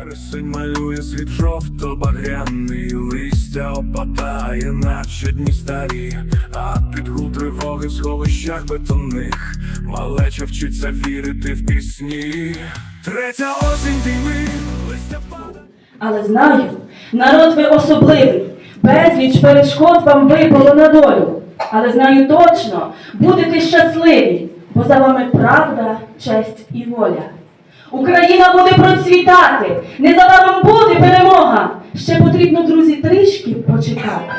Вересень малює світ жовто-багряний Листя опадає, наче дні старі, а під гул тривоги в сховищах бетонних Малеча вчиться вірити в пісні. Третя осінь війни, листя падає. Але знаю, народ ви особливий, безліч перешкод вам випало на долю. Але знаю точно, будете щасливі, бо за вами правда, честь і воля. Україна буде процвітати, незабаром буде перемога. Ще потрібно, друзі, трішки почекати.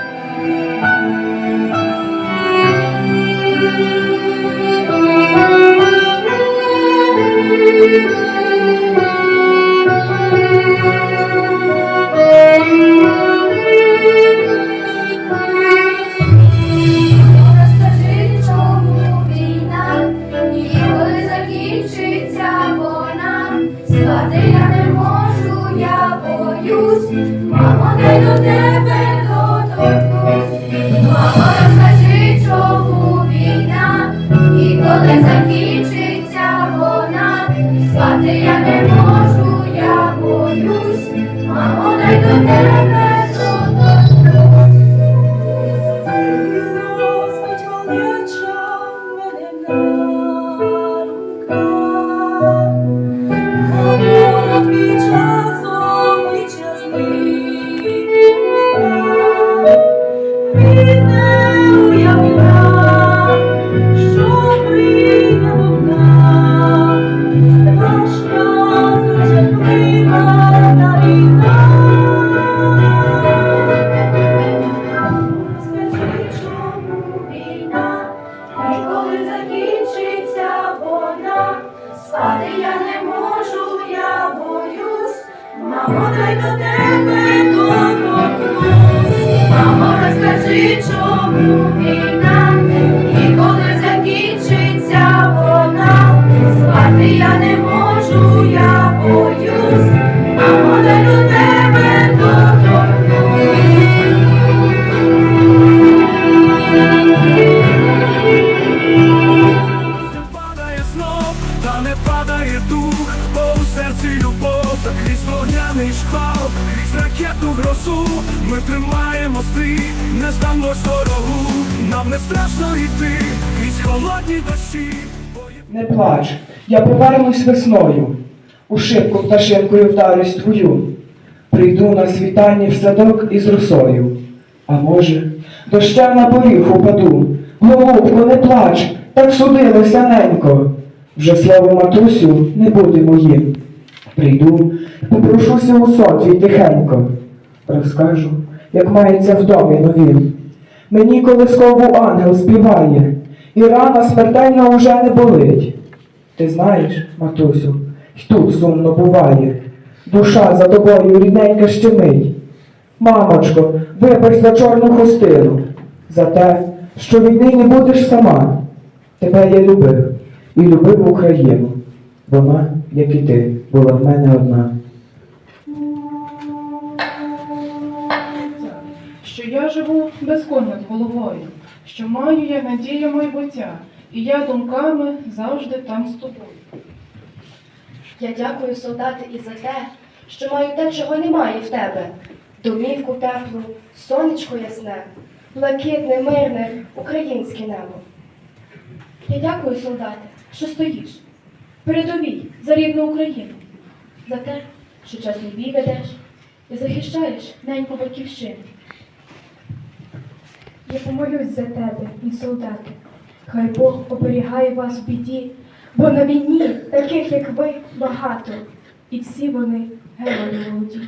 Спати я не можу, я боюсь, мамо, дай до тебе мамо, дай до тебе ми тримаємо стрій, не здамось ворогу, нам не страшно йти, крізь холодні дощі. Не плач, я повернусь весною, у шибку пташинкою вдарюсь твою. Прийду на світанні в садок із росою. А може, дощем на поріг упаду. Голубко, не плач, так судилося ненько. Вже слово матусю не буде моїм. Прийду, попрошуся у сон твій тихенько. Розкажу, як мається в домі новім. Мені колискову ангел співає, і рана смертельно уже не болить. Ти знаєш, матусю, й тут сумно буває. Душа за тобою рідненька щемить. Мамочко, вибач за чорну хустину, за те, що віднині будеш сама. Тебе я любив і любив Україну. Вона, як і ти, була в мене одна. Що я живу без над головою, що маю я надію майбуття, і я думками завжди там з тобою. Я дякую, солдати, і за те, що маю те, чого немає в тебе. Домівку теплу, сонечко ясне, блакитне, мирне, українське небо. Я дякую, солдати, що стоїш. Передовій за рідну Україну, за те, що чесний бій ведеш і захищаєш неньку батьківщину. Я помолюсь за тебе, мій солдати. Хай Бог оберігає вас в біді, бо на війні таких, як ви, багато, і всі вони герої молоді.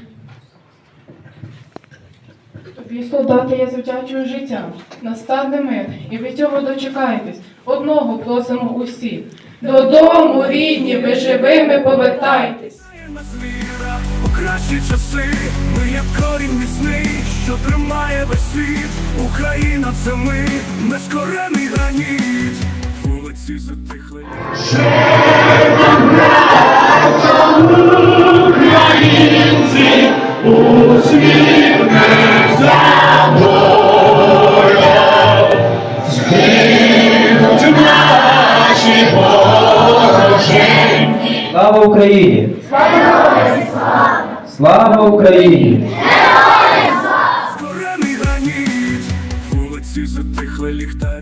Тобі, солдати, я завдячую життям, настане мир, і ви цього дочекаєтесь. Одного просимо усі. Додому, рідні, ви живими повертайтесь. Знає нас віра у кращі часи, ми як корінь міцний, що тримає весь світ. Україна це ми, нескорений граніт. Вулиці затихли. Слава Україні! Слава Україні! Слава граніт, вулиці затихли згасають.